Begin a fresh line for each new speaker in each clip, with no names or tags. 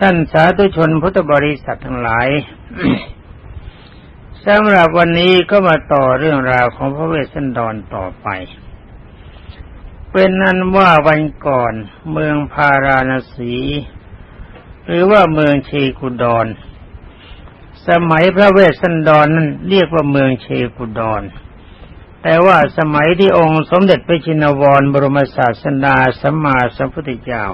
ท่านสาธุชนพุทธบริษัททั้งหลายสำหรับวันนี้ก็มาต่อเรื่องราวของพระเวสสันดรต่อไป เป็นนั้นว่าวันก่อนเมืองพาราณสี หรือว่าเมืองเชกุดอนสมัยพระเวสสันดรนั้นเรียกว่าเมืองเชกุดอนแต่ว่าสมัยที่องค์สมเด็จพระชินวรบรมศาสดาสัมมาสัมพุทธเจ้า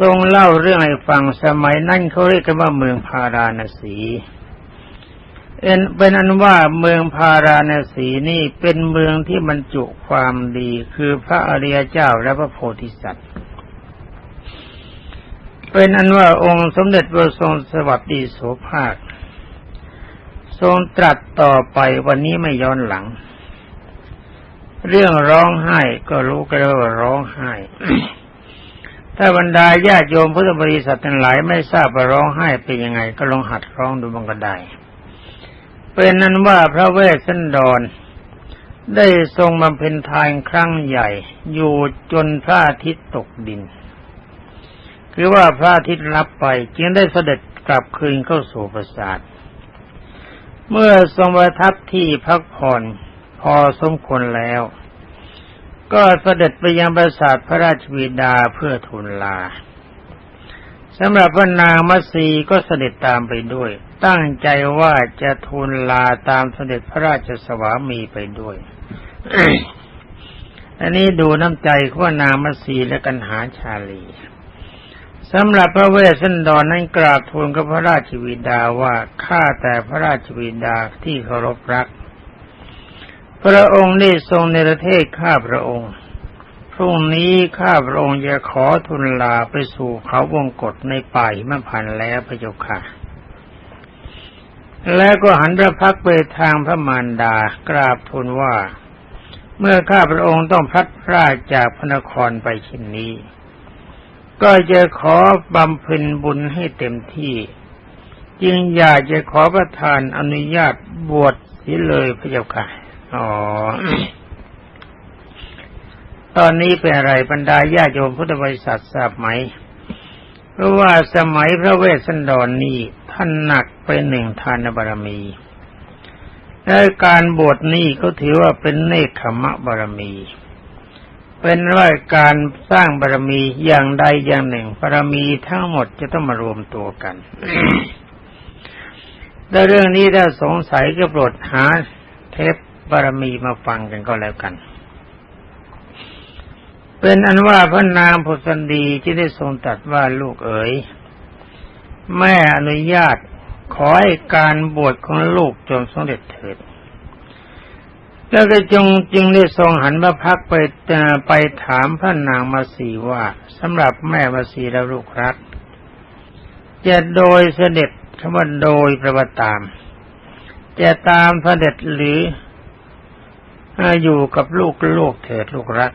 ทรงเล่าเรื่องให้ฟังสมัยนั้นเขาเรียกกันว่าเมืองพาราณสีเอ็นเป็นอันว่าเมืองพาราณสีนี่เป็นเมืองที่บรรจุความดีคือพระอริยเจ้าและพระโพธิสัตว์ เป็นอันว่าองค์สมเด็จพระทรงสวัสดีโสภาค ทรงตรัสต่อไปวันนี้ไม่ย้อนหลัง เรื่องร้องไห้ก็รู้กันแล้วว่าร้องไห้ ถ้าบรรดาญาติโยมพุทธบริษัททั้งหลายไม่ทราบว่าร้องไห้เป็นยังไง ก็ลองหัดร้องดูบังก็ได้เป็นนั้นว่าพระเวสสันดร ได้ทรงบำเพ็ญทานครั้งใหญ่ อยู่จนพระอาทิตย์ตกดิน คือว่าพระอาทิตย์รับไปจึงได้เสด็จกลับคืนเข้าสู่ปราสาท เมื่อทรงประทับที่พักผ่อนพอสมควรแล้ว ก็เสด็จไปยังปราสาทพระราชบิดาเพื่อทูลลาสำหรับพระนางมัสีก็เสด็จตามไปด้วย ตั้งใจว่าจะทูลลาตามเสด็จพระราชสวามีไปด้วยอันนี้ดูน้ำใจของนางมัสีและกันหาชาลีสำหรับพระเวสสันดรนนั้นกราบทูลกับพระราชบิดาว่าข้าแต่พระราชบิดาที่เคารพรัก พระองค์ได้ทรงในประเทศข้าพระองค์ พรุ่งนี้ข้าพระองค์จะขอทุนลาไปสู่เขาวงกฏในป่าหิมพานแล้วพระเจ้าค่ะ แล้วก็หันพระพักไปทางพระมารดากราบทูลว่า เมื่อข้าพระองค์ต้องพัดพรากจากพระนครไปเช่นนี้ ก็จะขอบำเพ็ญบุญให้เต็มที่ จึงอยากจะขอประทานอนุญาตบวชเสียเลยพระเจ้าค่ะ อ๋อ ตอนนี้เป็นอะไรบรรดาญาโยมพุทธบริษัททราบไหม เพราะว่าสมัยพระเวสสันดรนนี้ท่านหนักไปหนึ่งทานบารมีและการบวชนี้ก็ถือว่าเป็นเนคขมะบารมี เป็นว่าการสร้างบารมีอย่างใดอย่างหนึ่งบารมีทั้งหมดจะต้องมารวมตัวกันแต่เรื่องนี้ถ้าสงสัยก็โปรดหาเทป บารมีมาฟังกันก็แล้วกัน เป็นอันว่าพระนางพุทธันดีที่ได้ทรงตรัสว่าลูกเอ๋ยแม่อนุญาตขอให้การบวชของลูกจงสำเร็จเถิด แล้วก็จงจึงได้ทรงหันพระพักไปไปถามพระนางมาสีว่าสำหรับแม่มาสีและลูกรักจะโดยเสด็จคำว่าโดยประวัติตาม จะตามเสด็จหรือ อยู่กับลูกลูกเถิดลูกรัก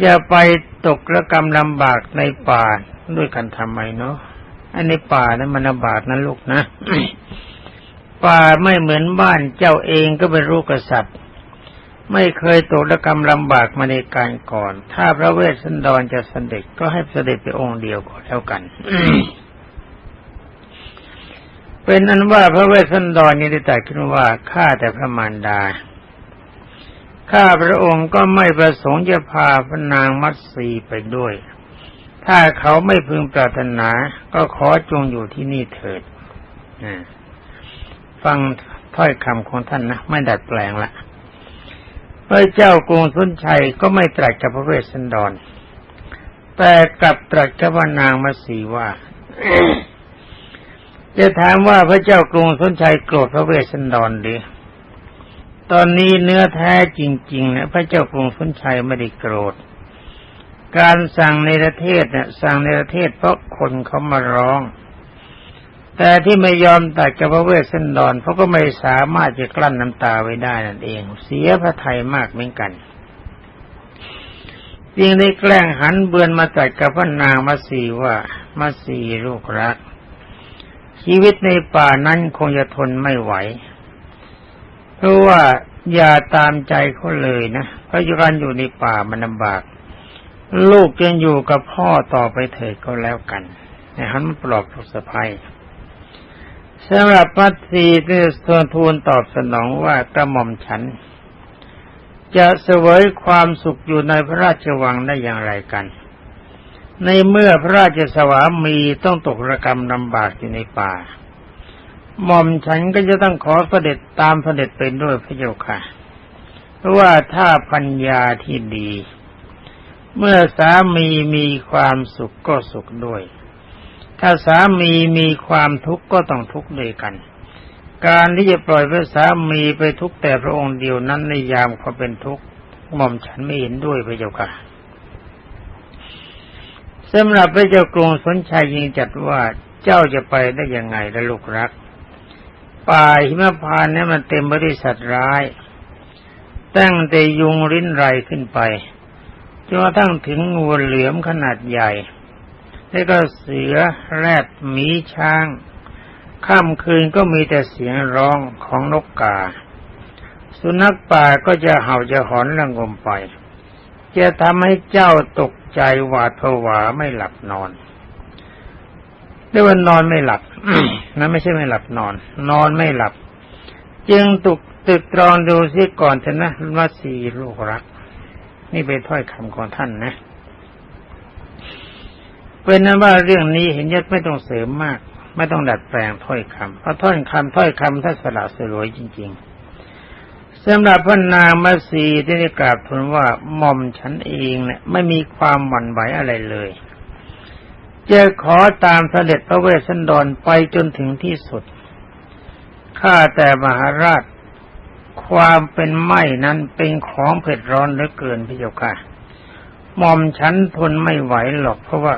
อย่าไปตกระกรรมลำบากในป่าด้วยกันทำไมเนาะอันในป่านั้นมันลำบากนะลูกนะ ป่าไม่เหมือนบ้านเจ้าเองก็เป็นลูกกษัตริย์ ไม่เคยตกระกรรมลำบากมาในการก่อน ถ้าพระเวสสันดรจะเสด็จก็ให้เสด็จไปองค์เดียวก็แล้วกันเป็นอันว่าพระเวสสันดรนี้ได้ตรัสขึ้นว่าข้าแต่พระมารดา ข้าพระองค์ก็ไม่ประสงค์จะพาพระนางมัตสีไปด้วย ถ้าเขาไม่พึงปรารถนาก็ขอจงอยู่ที่นี่เถิดฟังถ้อยคำของท่านนะไม่ดัดแปลงละพระเจ้ากรุงสุนชัยก็ไม่ตรัสกับพระเวสสันดร แต่กลับตรัสกับนางมัตสีว่าจะถามว่าพระเจ้ากรุงสุนชัยโกรธพระเวสสันดรหรือ ตอนนี้เนื้อแท้จริงๆนะพระเจ้ากรุงสนชัยไม่ได้โกรธ การสั่งในประเทศเนี่ยสั่งในประเทศเพราะคนเขามาร้อง แต่ที่ไม่ยอมตัดกับพระเวสสันดรเพราะก็ไม่สามารถจะกลั้นน้ำตาไว้ได้นั่นเอง เสียพระไทยมากเหมือนกันจึงได้แกล้งหันเบือนมาตัดกับพระนางมาสีว่ามาสีลูกรัก ชีวิตในป่านั้นคงจะทนไม่ไหว เพราะว่าอย่าตามใจเขาเลยนะเพราะการอยู่ในป่ามันลำบาก ลูกยังอยู่กับพ่อต่อไปเถิดก็แล้วกันนะฮันปลอบลูกสะพ้ยสำหรับพัตสีที่ส่วนทูลตอบสนองว่ากระหม่อมฉัน จะเสวยความสุขอยู่ในพระราชวังได้อย่างไรกัน ในเมื่อพระราชสวามีต้องตกระกรรมลำบากอยู่ในป่า หม่อมฉันก็จะต้องขอเสด็จตามเสด็จเป็นด้วยพระเจ้าค่ะ เพราะว่าถ้าปัญญาที่ดี เมื่อสามีมีความสุขก็สุขด้วย ถ้าสามีมีความทุกข์ก็ต้องทุกข์ด้วยกัน การที่จะปล่อยพระสามีไปทุกข์แต่พระองค์เดียวนั้นในยามควาเป็นทุกข์หม่อมฉันไม่เห็นด้วยพระเจ้าค่ะสำหรับพระเจ้ากรุงสนชัยยิงจัดว่าเจ้าจะไปได้ยังไงละลูกรัก ป่าหิมพานนี่มันเต็มไปด้วยสัตว์ร้าย ตั้งแต่ยุงริ้นไรขึ้นไปจนกระทั่งถึงงูเหลือมขนาดใหญ่ แล้วก็เสือแรดหมีช้างค่ำคืนก็มีแต่เสียงร้องของนกกา สุนัขป่าก็จะเห่าจะหอนระงมไป จะทำให้เจ้าตกใจหวาดผวาไม่หลับนอน เรียกว่านอนไม่หลับนั่นไม่ใช่ไม่หลับนอน นอนไม่หลับ จึงตุกตึกตรองดูซิก่อนเถอะนะว่าสีลูกรัก นี่เป็นถ้อยคำของท่านนะเป็นนั้นว่าเรื่องนี้เห็นยัดไม่ต้องเสริมมาก ไม่ต้องดัดแปลงถ้อยคำเพราะถ้อยคำถ้อยคำท่านสละสลวยจริง ๆสำหรับพระนางมัสีที่ได้กราบทูลว่าหม่อมฉันเองเนี่ยไม่มีความหวั่นไหวอะไรเลย จะขอตามเสด็จพระเวสสันดรไปจนถึงที่สุด ข้าแต่มหาราช ความเป็นไหม้นั้นเป็นของเผ็ดร้อนเหลือเกินพี่เจ้าค่ะหม่อมฉันทนไม่ไหวหรอกเพราะว่า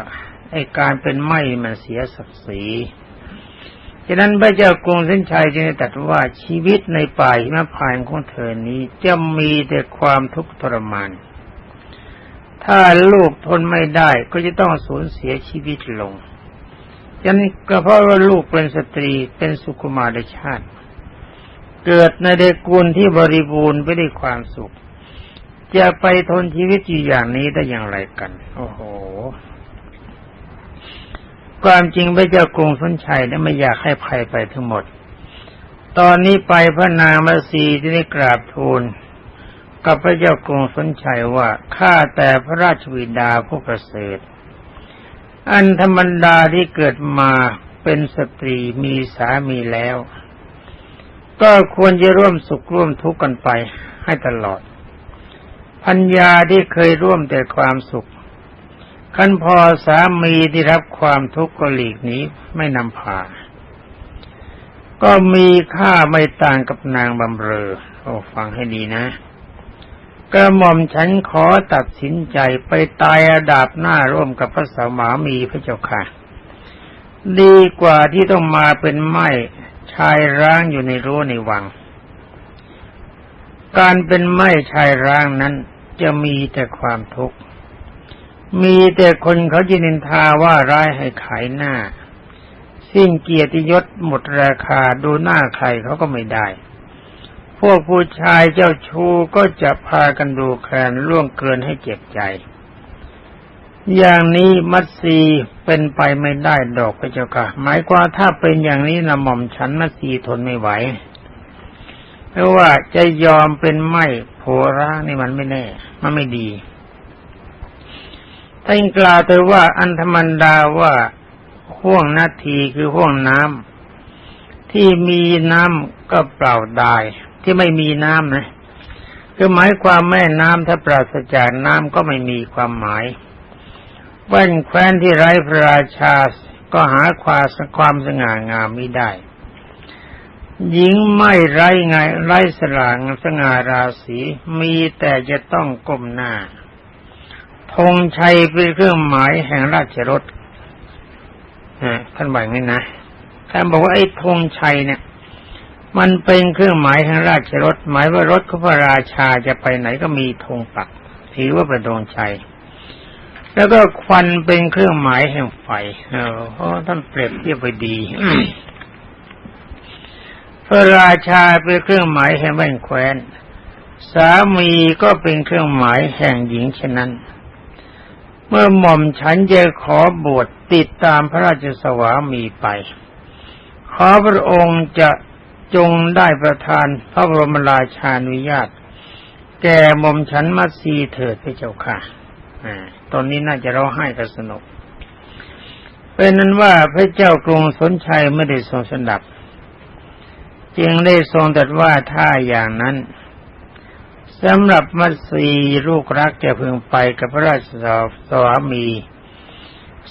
ไอการเป็นไหม้มันเสียศักดิ์ศรีฉะนั้นพระเจ้ากรุงเส้นชัยจึงตรัสว่าชีวิตในป่าหิมพานของเธอนี้จะมีแต่ความทุกข์ทรมาน ถ้าลูกทนไม่ได้ก็จะต้องสูญเสียชีวิตลงฉะนั้นก็เพราะว่าลูกเป็นสตรีเป็นสุขุมารชาติ เกิดในเดกูลที่บริบูรณ์ไปด้วยความสุข จะไปทนชีวิตอยู่อย่างนี้ได้อย่างไรกัน โอ้โห ความจริงพระเจ้ากรุงสนชัยนี่ยไม่อยากให้ภัยไปทั้งหมด ตอนนี้ไปพระนางมาสีที่ได้กราบทูล กับพระเจ้ากรุงสนชัยว่าข้าแต่พระราชวิดาผู้ประเสริฐ อันธรรมดาที่เกิดมาเป็นสตรีมีสามีแล้ว ก็ควรจะร่วมสุขร่วมทุกข์กันไปให้ตลอด พัญญาที่เคยร่วมแต่ความสุขขันพอสามีที่รับความทุกข์ก็หลีกหนีไม่นำพา ก็มีค่าไม่ต่างกับนางบำเรอโอ้ฟังให้ดีนะ กระหม่อมฉันขอตัดสินใจไปตายอาดาบหน้าร่วมกับพระสามามีพระเจ้าค่ะ ดีกว่าที่ต้องมาเป็นไม้ชายร้างอยู่ในรั้วในวัง การเป็นไม้ชายร้างนั้นจะมีแต่ความทุกข์ มีแต่คนเขาจะนินทาว่าร้ายให้ขายหน้า สิ้นเกียรติยศหมดราคาดูหน้าใครเขาก็ไม่ได้ พวกผู้ชายเจ้าชู้ก็จะพากันดูแคลนล่วงเกินให้เจ็บใจ อย่างนี้มัตสีเป็นไปไม่ได้ดอกพระเจ้าค่ะหมายความถ้าเป็นอย่างนี้นะหม่อมฉันมัตสีทนไม่ไหวเพราะว่าจะยอมเป็นไม้โผร้างนี่มันไม่แน่ มันไม่ดีท่านกล่าวแต่ว่าอันธรรมดาว่าห่วงนาทีคือห่วงน้ำที่มีน้ำก็เปล่าได้ ที่ไม่มีน้ำนะคือหมายความแม่น้ำถ้าปราศจากน้ำก็ไม่มีความหมายแว่นแคว้นที่ไร้พระราชาก็หาความความสง่างามไม่ได้ หญิงไม่ไร้ไงไร้สลางสง่าราศีมีแต่จะต้องก้มหน้าธงชัยเป็นเครื่องหมายแห่งราชรถท่านบอกงี้นะท่านบอกว่าไอ้ธงชัยเนี่ย มันเป็นเครื่องหมายแห่งราชรถหมายว่ารถของพระราชาจะไปไหนก็มีธงปักถือว่าเป็นธงชัยแล้วก็ควันเป็นเครื่องหมายแห่งไฟเออเพราะท่านเปรียบเทียบไปดีพระราชาเป็นเครื่องหมายแห่งแว่นแคว้น สามีก็เป็นเครื่องหมายแห่งหญิงฉะนั้น เมื่อหม่อมฉันจะขอบวชติดตามพระราชสวามีไป ขอพระองค์จะ จงได้ประทานพระบรมราชานุญาต แก่หม่อมฉันมัตสีเถิดพระเจ้าค่ะอ่าตอนนี้น่าจะร้องไห้กันสนุก เป็นนั้นว่าพระเจ้ากรุงสนชัยไม่ได้ทรงสดับ จึงได้ทรงตรัสว่าถ้าอย่างนั้นสำหรับมัตสีลูกรักจะพึงไปกับพระราชสวามี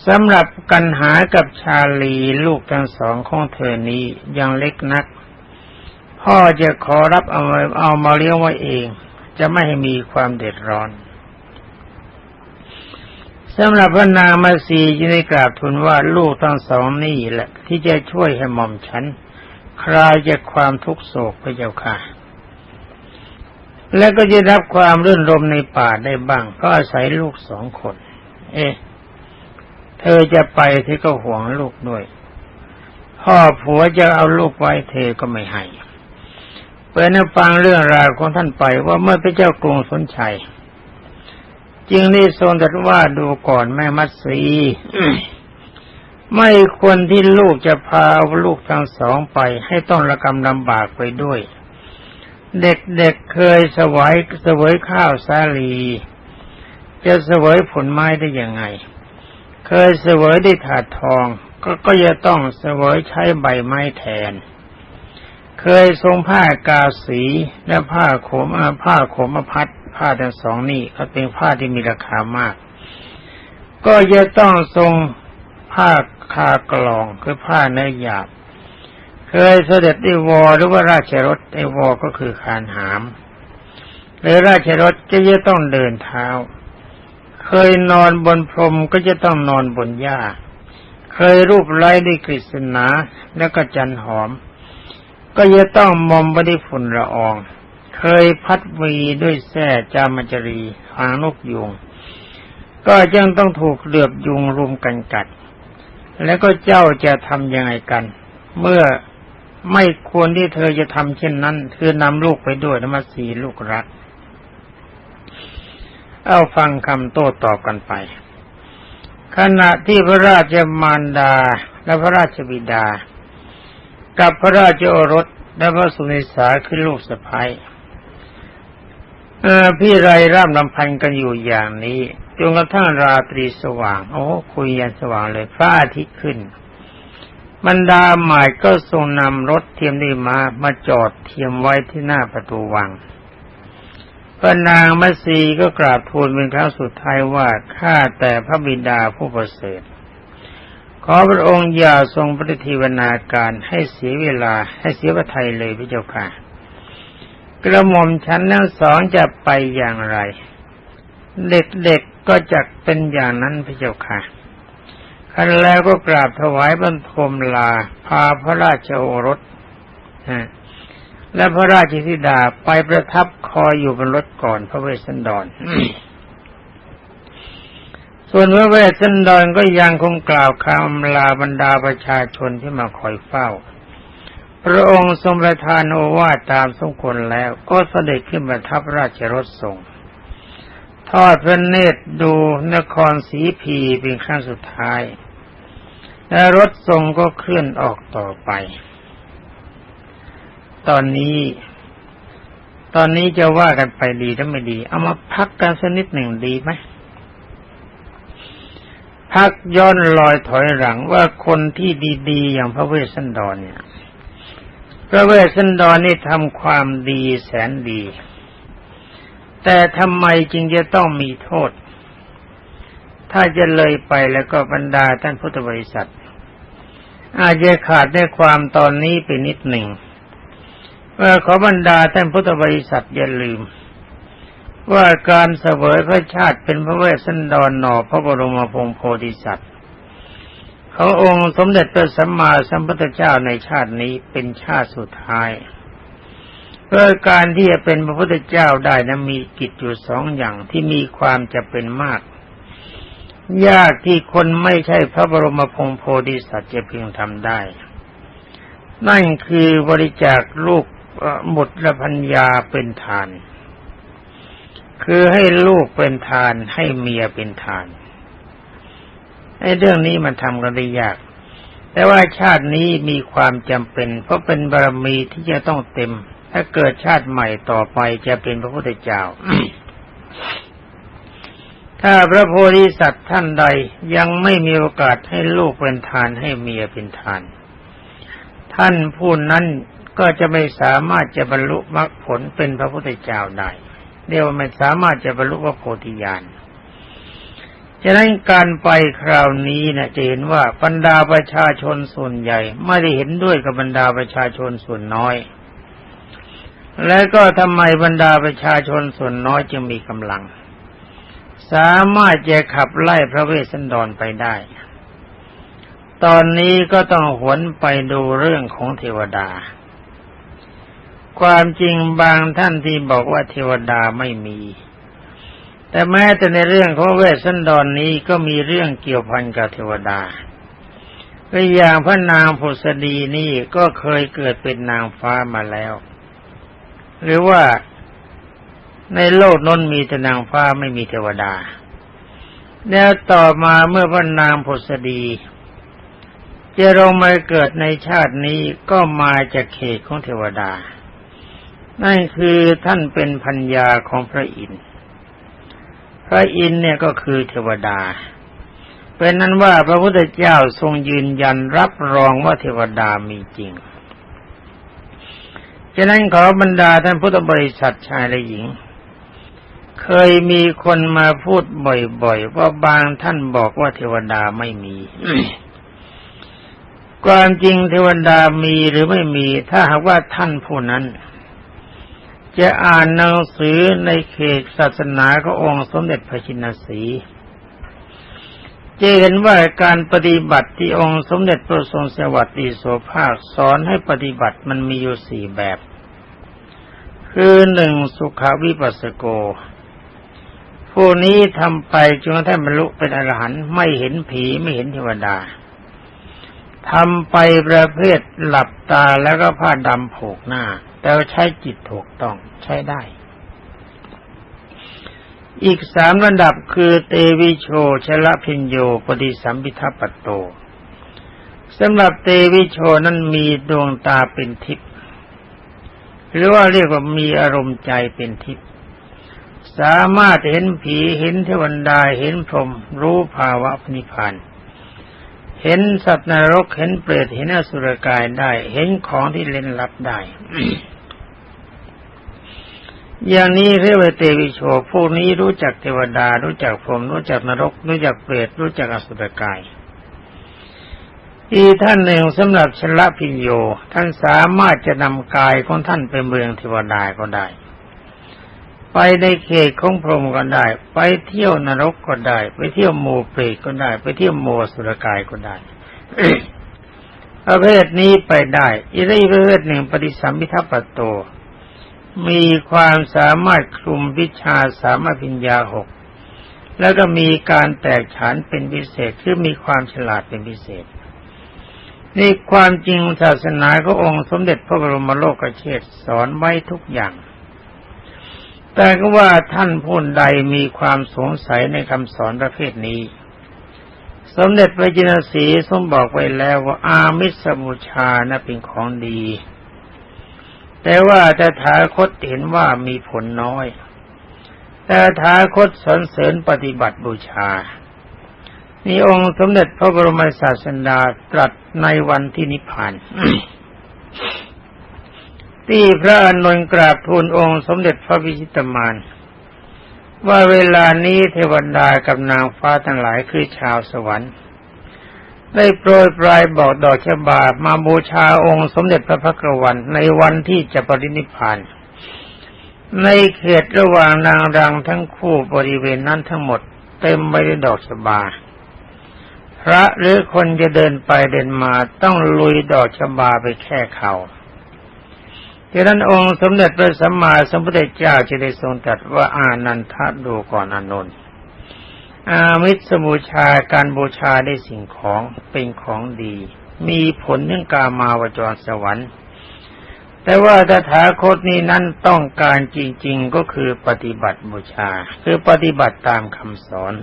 สำหรับกันหากับชาลีลูกทั้งสองของเธอนี้ยังเล็กนัก พ่อจะขอรับเอามาเอามาเลี้ยงไว้เอง จะไม่ให้มีความเดือดร้อนสำหรับพระนางมาสีจึงได้กราบทูลว่าลูกทั้งสองนี่แหละ ที่จะช่วยให้หม่อมฉัน คลายจากความทุกโศกพระเจ้าค่ะ และก็จะรับความรื่นรมในป่าได้บ้าง ก็อาศัยลูกสองคน เอ๊ะเธอจะไปเธอก็ห่วงลูกด้วย พ่อผัวจะเอาลูกไว้เธอก็ไม่ให้ เปิดให้ฟังเรื่องราวของท่านไปว่าเมื่อพระเจ้ากรุงสนชัย จึงได้ทรงตรัสว่าดูก่อนแม่มัตสีไม่ควรที่ลูกจะพาลูกทั้งสองไป ให้ต้องระกำลำบากไปด้วย เด็กๆเเคยสวยสวยข้าวสาลี จะสวยผลไม้ได้ยังไง เคยเสวยได้ถาดทอง ก็ก็จะต้องเสวยใช้ใบไม้แทน เคยทรงผ้ากาสีและผ้าโขมผ้าโขมพัดผ้าทั้งสองนี่ก็เป็นผ้าที่มีราคามาก ก็จะต้องทรงผ้าคากลองคือผ้าเนื้อหยาบ เคยเสด็จไอวอหรือว่าราชรถไอวอก็คือคานหามหรือราชรถจะจะต้องเดินเท้า เคยนอนบนพรมก็จะต้องนอนบนหญ้า เคยรูปไล้ด้วยกฤษณาแล้วก็จันหอม ก็จะต้องมอมไปด้วยฝุ่นละออง เคยพัดวีด้วยแส้จามจรีหางนกยุง ก็ยังต้องถูกเหลือบยุงรุมกันกัด แล้วก็เจ้าจะทำยังไงกัน เมื่อไม่ควรที่เธอจะทำเช่นนั้น คือนำลูกไปด้วยนะมาสีลูกรัก เอาฟังคำโต้ตอบกันไป ขณะที่พระราชมารดาและพระราชบิดา กับพระราชโอรสและพระสุนิสาคือลูกสะพ้ายพี่ไรร่ำลำพันกันอยู่อย่างนี้จนกระทั่งราตรีสว่าง โอ้คุยยันสว่างเลยพระอาทิตย์ขึ้น บรรดาหมายก็ทรงนำรถเทียมได้มามาจอดเทียมไว้ที่หน้าประตูวังพระนางมัสีก็กราบทูลเป็นครั้งสุดท้ายว่าข้าแต่พระบิดาผู้ประเสริฐ ขอพระองค์อย่าทรงปฏิทิวนาการให้เสียเวลาให้เสียพระทัยเลยพระเจ้าค่ะ กระหม่อมฉันทั้งสองจะไปอย่างไร เด็กๆก็จะเป็นอย่างนั้นพระเจ้าค่ะคันแล้วก็กราบถวายบังคมลา พาพระราชโอรสและพระราชธิดาไปประทับคอยอยู่บนรถก่อนพระเวสสันดร ส่วนพระเวสสันดรก็ยังคงกล่าวคำลาบรรดาประชาชนที่มาคอยเฝ้า พระองค์ทรงประทานโอวาทตามสมควรแล้วก็เสด็จขึ้นประทับราชรถทรงทอดพระเนตรดูนครสีพีเป็นครั้งสุดท้าย และรถทรงก็เคลื่อนออกต่อไป ตอนนี้ตอนนี้จะว่ากันไปดีหรือไม่ดี เอามาพักกันสักนิดหนึ่งดีไหม พักย้อนลอยถอยหลังว่าคนที่ดีๆ อย่างพระเวสสันดรเนี่ย พระเวสสันดรนี่ทำความดีแสนดี แต่ทำไมจึงจะต้องมีโทษ ถ้าจะเลยไปแล้วก็บรรดาท่านพุทธบริษัท อาจจะขาดได้ความตอนนี้ไปนิดหนึ่งขอบรรดาท่านพุทธบริษัทอย่าลืม ว่าการเสวยพระชาติเป็นพระเวสสันดรหนอพระบรมพงศ์โพธิสัตว์เขาองค์สมเด็จพระสัมมาสัมพุทธเจ้าในชาตินี้เป็นชาติสุดท้ายเพื่อการที่จะเป็นพระพุทธเจ้าได้นะมีกิจอยู่สองอย่างที่มีความจะเป็นมาก ยากที่คนไม่ใช่พระบรมพงศ์โพธิสัตว์จะเพียงทำได้ นั่นคือบริจาคลูกบุตรและพัญญาเป็นทาน คือให้ลูกเป็นทานให้เมียเป็นทานอ้เรื่องนี้มันทำกันได้ยาก แต่ว่าชาตินี้มีความจำเป็น เพราะเป็นบารมีที่จะต้องเต็ม ถ้าเกิดชาติใหม่ต่อไปจะเป็นพระพุทธเจ้า ถ้าพระโพธิสัตว์ท่านใดยังไม่มีโอกาสให้ลูกเป็นทานให้เมียเป็นทาน ท่านผู้นั้นก็จะไม่สามารถจะบรรลุมรรคผลเป็นพระพุทธเจ้าได้ เรียกว่าไม่สามารถจะบรรลุพระโพธิญาณฉะนั้นการไปคราวนี้นะจะเห็นว่าบรรดาประชาชนส่วนใหญ่ ไม่ได้เห็นด้วยกับบรรดาประชาชนส่วนน้อย และก็ทำไมบรรดาประชาชนส่วนน้อยจึงมีกำลัง สามารถจะขับไล่พระเวสสันดรไปได้ ตอนนี้ก็ต้องหวนไปดูเรื่องของเทวดา ความจริงบางท่านที่บอกว่าเทวดาไม่มี แต่แม้แต่ในเรื่องของเวสสันดรนนี้ก็มีเรื่องเกี่ยวพันกับเทวดาก็อย่างพระนางผุสดีนี่ก็เคยเกิดเป็นนางฟ้ามาแล้ว หรือว่าในโลกน้นมีแต่นางฟ้าไม่มีเทวดา แล้วต่อมาเมื่อพระนางผุสดีจะลงมาเกิดในชาตินี้ก็มาจากเขตของเทวดา นั่นคือท่านเป็นพัญญาของพระอินทร์ พระอินทร์เนี่ยก็คือเทวดา เป็นนั้นว่าพระพุทธเจ้าทรงยืนยันรับรองว่าเทวดามีจริง ฉะนั้นขอบรรดาท่านพุทธบริษัทชายและหญิง เคยมีคนมาพูดบ่อยๆว่าบางท่านบอกว่าเทวดาไม่มีความจริงเทวดามีหรือไม่มี ถ้าหากว่าท่านผู้นั้น จะอ่านหนังสือในเขตศาสนาขององค์สมเด็จพระชินสีจะเห็นว่าการปฏิบัติที่องค์สมเด็จพระทรงสวัสดีโสภาคสอนให้ปฏิบัติมันมีอยู่สี่แบบ คือหนึ่งสุขาวิปัสสโก ผู้นี้ทำไปจนกระทั่งบรรลุเป็นอรหันต์ไม่เห็นผีไม่เห็นเทวดา ทำไปประเภทหลับตาแล้วก็ผ้าดำผูกหน้า แต่ใช้จิตถูกต้องใช้ได้ อีกสามระดับคือเตวิโชชละพิญโยปฏิสัมพิทัปโตสำหรับเตวิโชนั้นมีดวงตาเป็นทิพย์หรือว่าเรียกว่ามีอารมณ์ใจเป็นทิพย์สามารถเห็นผีเห็นเทวดาเห็นพรหมรู้ภาวะนิพพาน เห็นสัตว์นรกเห็นเปรตเห็นอสุรกายได้ เห็นของที่เล่นลับได้ อย่างนี้เรียกว่าเตวิโชพวกนี้รู้จักเทวดา รู้จักพรหมรู้จักนรก รู้จักเปรตรู้จักอสุรกาย อีท่านหนึ่งสำหรับชละพิญโยท่านสามารถจะนำกายของท่านไปเมืองเทวดาก็ได้ ไปในเขตของพรหมก็ได้ ไปเที่ยวนรกก็ได้ ไปเที่ยวโมเปรตก็ได้ ไปเที่ยวโมสุรกายก็ได้ประเภทนี้ไปได้อีกประเภทหนึ่งปฏิสัมพิทัปโต มีความสามารถคลุมวิชาสามารถพิญญาหกแล้วก็มีการแตกฉานเป็นพิเศษคือมีความฉลาดเป็นพิเศษนี่ความจริงศาสนาขององค์สมเด็จพระบรมโลกเชษสอนไว้ทุกอย่าง แต่ก็ว่าท่านผู้ใดมีความสงสัยในคำสอนประเภทนี้ สมเด็จพระจินสีทรงบอกไว้แล้วว่าอามิสมุชานะเป็นของดี แต่ว่าแต่ถาคตเห็นว่ามีผลน้อย แต่ถาคตสนเสริญปฏิบัติบูชานี่องค์สมเด็จพระบรมศาสดาตรัสในวันที่นิพพาน ที่พระอนุนกราบทูลองค์สมเด็จพระวิชิตมานว่าเวลานี้เทวดากับนางฟ้าทั้งหลายคือชาวสวรรค์ ได้โปรยปลายบอกดอกชบามาบูชาองค์สมเด็จพระพักวันในวันที่จะปรินิพาน ในเขตระหว่างนางรังทั้งคู่บริเวณนั้นทั้งหมด เต็มไปด้วยดอกชบา พระหรือคนจะเดินไปเดินมาต้องลุยดอกชบาไปแค่เข่า ดังนั้นองค์สมเด็จพระสัมมาสัมพุทธเจ้าจะได้ทรงตรัสว่าอานันทะดูก่อนอานนท์อามิสบูชาการบูชาได้สิ่งของเป็นของดี มีผลเรื่องกามาวจรสวรรค์ แต่ว่าตถาคตนี้นั้นต้องการจริง ๆก็คือปฏิบัติบูชา คือปฏิบัติตามคำสอน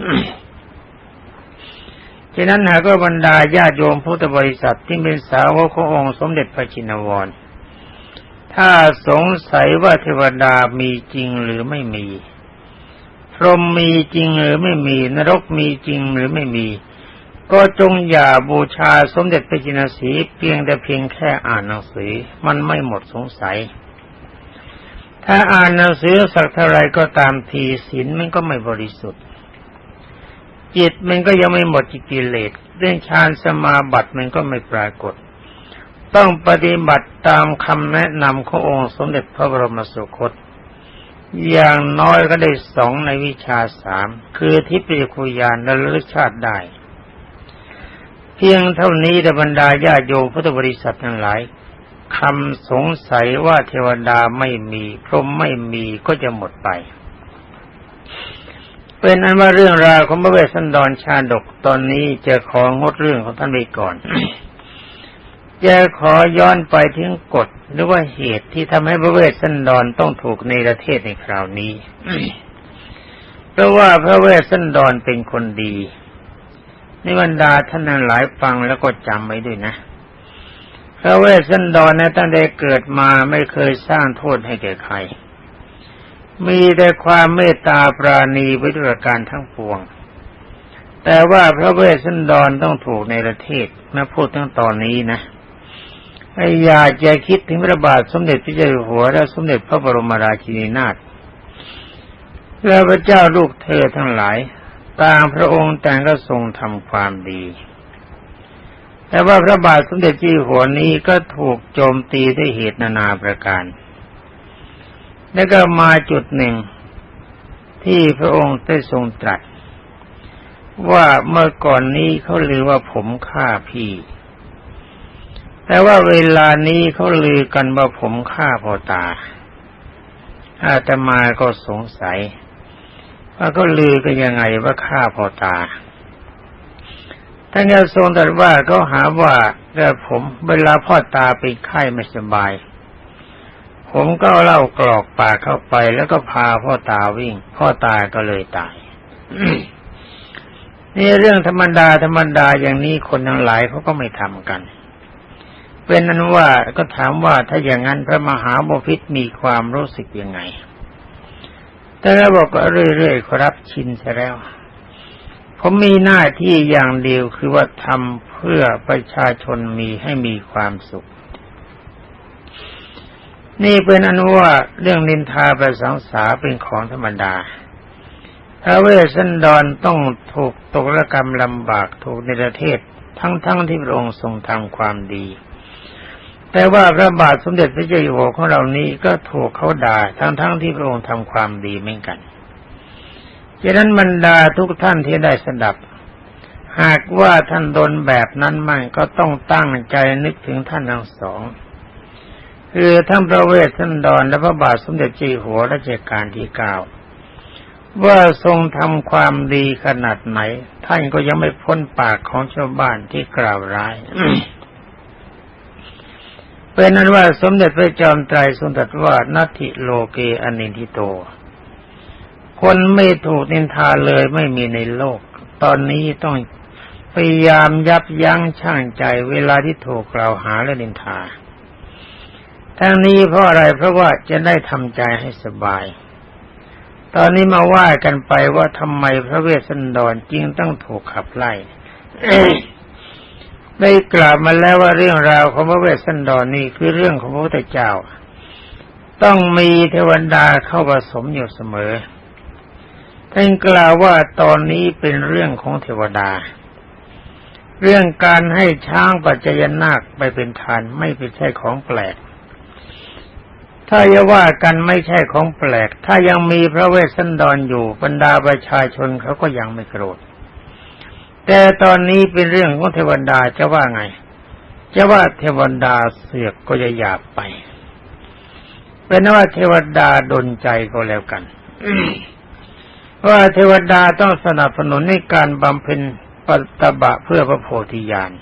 ฉะนั้นหากบรรดาญาติโยมพุทธบริษัทที่เป็นสาวกขององค์สมเด็จพระจินวร ถ้าสงสัยว่าเทวดามีจริงหรือไม่มี พรหมมีจริงหรือไม่มี นรกมีจริงหรือไม่มี ก็จงอย่าบูชาสมเด็จพระจินสีเพียงแต่เพียงแค่อ่านหนังสือมันไม่หมดสงสัย ถ้าอ่านหนังสือสักเท่าไรก็ตามทีศีลมันก็ไม่บริสุทธิ์ จิตมันก็ยังไม่หมดกิเลสเรื่องฌานสมาบัติมันก็ไม่ปรากฏ ต้องปฏิบัติตามคำแนะนำขององค์สมเด็จพระบรมสุคต อย่างน้อยก็ได้สองในวิชาสาม คือทิพยคุยานและระลึกชาติได้ เพียงเท่านี้แต่บรรดาญาโยมพุทธบริษัททั้งหลายคำสงสัยว่าเทวดาไม่มีพรหมไม่มีก็จะหมดไป เป็นอันว่าเรื่องราวของพระเวสสันดรชาดกตอนนี้จะของดเรื่องของท่านไปก่อน จะขอย้อนไปถึงกฎหรือว่าเหตุที่ทำให้พระเวสสันดรต้องถูกในประเทศในคราวนี้ เพราะว่าพระเวสสันดรเป็นคนดีในบรรดาท่านหลายฟังแล้วก็จำไว้ด้วยนะ พระเวสสันดรนะตั้งแต่เกิดมาไม่เคยสร้างโทษให้แก่ใคร มีแต่ความเมตตาปราณีไว้ด้วยการทั้งปวง แต่ว่าพระเวสสันดรต้องถูกในประเทศมาพูดตั้งตอนนี้นะ อยากจะคิดถึงพระบาทสมเด็จพระเจ้าอยู่หัวและสมเด็จพระบรมราชินีนาถและพระเจ้าลูกเธอทั้งหลายต่างพระองค์แต่งก็ทรงทำความดี แต่ว่าพระบาทสมเด็จเจ้าอยู่หัวนี้ก็ถูกโจมตีด้วยเหตุนานาประการ แล้วก็มาจุดหนึ่ง ที่พระองค์ได้ทรงตรัส ว่าเมื่อก่อนนี้เขาลือว่าผมฆ่าพี่ แต่ว่าเวลานี้เขาลือกันว่าผมฆ่าพ่อตา อาตมาก็สงสัย ว่าเขาลือกันยังไงว่าฆ่าพ่อตาท่านก็ทรงตรัสว่าเขาหาว่าแต่ผมเวลาพ่อตาเป็นไข้ไม่สบาย ผมก็เล่ากรอกปากเข้าไปแล้วก็พาพ่อตาวิ่ง พ่อตาก็เลยตายนี่เรื่องธรรมดาธรรมดาอย่างนี้คนทั้งหลายเขาก็ไม่ทำกัน เป็นนั้นว่าก็ถามว่าถ้าอย่างนั้นพระมหาบพิตรมีความรู้สึกยังไง แต่แล้วบอกว่าเรื่อยๆครับชินซะแล้ว ผมมีหน้าที่อย่างเดียวคือว่าทำเพื่อประชาชนมีให้มีความสุข นี่เป็นอนุว่าเรื่องนินทาประสังสาเป็นของธรรมดาพระเวสสันดรต้องถูกตกระกรรมลำบากถูกในประเทศทั้งๆทที่พระองค์ทรงทำความดี แต่ว่าพระบาทสมเด็จพระเจ้าอยู่หัวของเรานี้ก็ถูกเขาด่าทั้งๆทที่พระองค์ทำความดีเหมือนกันฉะนั้นบรรดาทุกท่านที่ได้สดับ หากว่าท่านโดนแบบนั้นมั่งก็ต้องตั้งใจนึกถึงท่านทั้งสอง คือทั้งพระเวสสันดรและพระบาทสมเด็จเจ้าอยู่หัวรัชกาลที่เก้าว่าทรงทำความดีขนาดไหน ท่านก็ยังไม่พ้นปากของชาวบ้านที่กล่าวร้าย เป็นนั้นว่าสมเด็จพระจอมไตรทรงตรัสว่านัตถิโลเกอนินทิโต คนไม่ถูกนินทาเลยไม่มีในโลก ตอนนี้ต้องพยายามยับยั้งชั่งใจเวลาที่ถูกกล่าวหาและนินทา ทั้งนี้เพราะอะไรเพราะว่าจะได้ทำใจให้สบาย ตอนนี้มาว่ากันไปว่าทำไมพระเวสสันดรจึงต้องถูกขับไล่ ได้กล่าวมาแล้วว่าเรื่องราวของพระเวสสันดรนี่คือเรื่องของพระพุทธเจ้า ต้องมีเทวดาเข้าผสมอยู่เสมอท่านกล่าวว่าตอนนี้เป็นเรื่องของเทวดา เรื่องการให้ช้างปัจจยนาคไปเป็นทานไม่เป็นใช่ของแปลก ถ้าจะว่ากันไม่ใช่ของแปลก ถ้ายังมีพระเวสสันดรอยู่บรรดาประชาชนเขาก็ยังไม่โกรธ แต่ตอนนี้เป็นเรื่องของเทวดาจะว่าไง จะว่าเทวดาเสือกก็จะหยาบไป เป็นว่าเทวดาดนใจก็แล้วกันว่าเทวดาต้องสนับสนุนในการบำเพ็ญปัตตบะเพื่อพระโพธิญาณ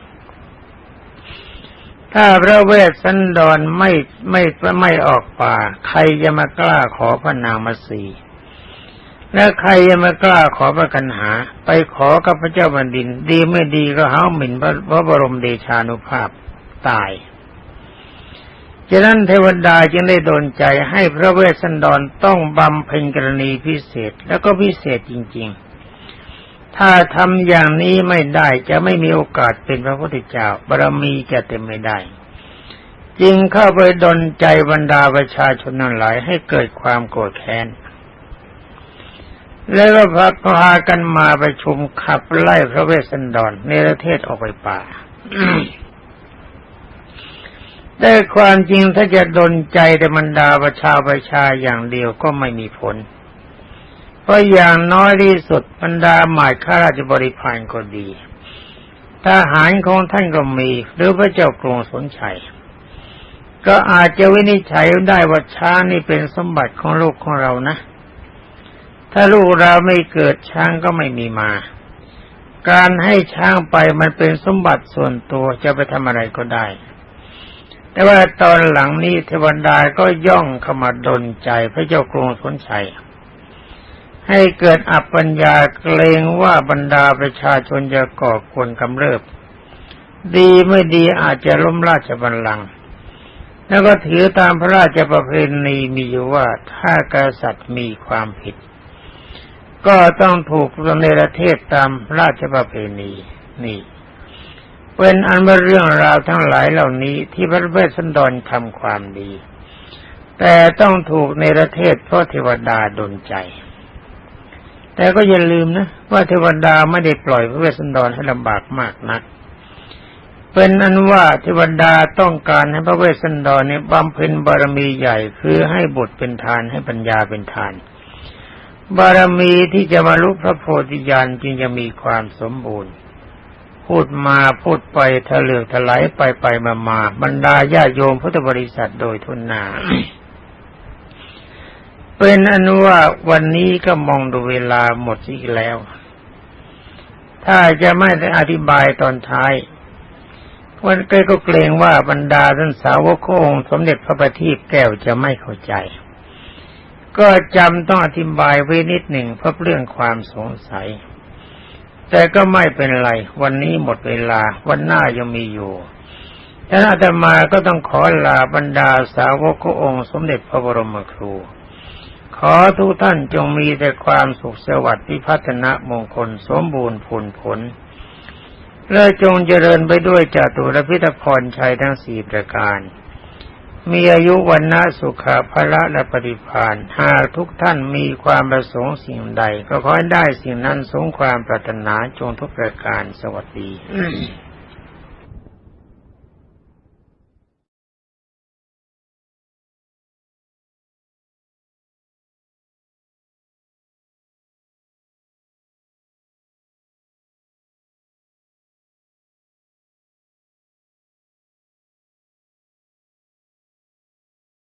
ถ้าพระเวสสันดรไม่ไม่ไม่ออกป่า ใครจะมากล้าขอพระนางมาสี แล้วใครยังไม่กล้าขอประกันหา ไปขอกับพระเจ้าแผ่นดิน ดีไม่ดีก็หาหมิ่นพระพระบรมเดชานุภาพตายฉะนั้นเทวดาจึงได้โดนใจให้พระเวสสันดรต้องบำเพ็ญกรณีพิเศษแล้วก็พิเศษจริง ๆ ถ้าทำอย่างนี้ไม่ได้จะไม่มีโอกาสเป็นพระพุทธเจ้าบารมีจะเต็มไม่ได้ จึงเข้าไปดนใจบรรดาประชาชนนั้นหลายให้เกิดความโกรธแค้น แล้วก็พักพากันมาประชุมขับไล่พระเวสสันดรในประเทศออกไปป่าแต่ความจริงถ้าจะดนใจแต่บรรดาประชาประชาอย่างเดียวก็ไม่มีผล เพราะอย่างน้อยที่สุดบรรดาหมายข้าราชบริพารก็ดีทหารของท่านก็มี หรือพระเจ้ากรุงสนชัย ก็อาจจะวินิจฉัยได้ว่าช้างนี่เป็นสมบัติของโลกของเรานะ ถ้าลูกเราไม่เกิดช้างก็ไม่มีมา การให้ช้างไปมันเป็นสมบัติส่วนตัวจะไปทำอะไรก็ได้ แต่ว่าตอนหลังนี้เทวดาก็ย่องเข้ามาดนใจพระเจ้ากรุงสนชัยให้เกิดอัปปัญญาเกรงว่าบรรดาประชาชนจะก่อกวนกำเริบ ดีไม่ดีอาจจะล้มราชบัลลังก์แล้วก็ถือตามพระราชประเพณีมีอยู่ว่าถ้ากษัตริย์มีความผิด ก็ต้องถูกในประเทศตามราชประเพณีนี่ เป็นอันว่าเรื่องราวทั้งหลายเหล่านี้ที่พระเวสสันดรทำความดี แต่ต้องถูกในประเทศเพราะเทวดาดนใจ แต่ก็อย่าลืมนะ ว่าเทวดาไม่ได้ปล่อยพระเวสสันดรให้ลำบากมากนักเป็นอันว่าเทวดาต้องการให้พระเวสสันดรเนี่ยบำเพ็ญบารมีใหญ่ คือให้บุตรเป็นทานให้ปัญญาเป็นทาน บารมีที่จะมาลุกพระโพธิญาณจึงจะมีความสมบูรณ์ พูดมาพูดไปทะเลือกถลายไปไปมามาบรรดาญาโยมพุทธบริษัทโดยทุนนา เป็นอนุว่าวันนี้ก็มองดูเวลาหมดอีกแล้ว ถ้าจะไม่ได้อธิบายตอนท้ายวันเกก็เกรงว่าบรรดาท่านสาวกองสมเด็จพระบัณฑิตแก้วจะไม่เข้าใจ ก็จำต้องอธิบายไว้นิดหนึ่งเพราะเรื่องความสงสัย แต่ก็ไม่เป็นไร วันนี้หมดเวลา วันหน้ายังมีอยู่ท่านอาตมาก็ต้องขอลาบรรดาสาวกองค์สมเด็จพระบรมครู ขอทุกท่านจงมีแต่ความสุขสวัสดิ์พิพัฒนมงคลสมบูรณ์ผลผล และจงเจริญไปด้วยจตุรพิธพรชัยทั้งสี่ประการ มีอายุวันนาสุขาภละและปฏิพานหากทุกท่านมีความประสงค์สิ่งใด ก็ขอให้ได้สิ่งนั้นสงความปรารถนาจงทุกประการสวัสดี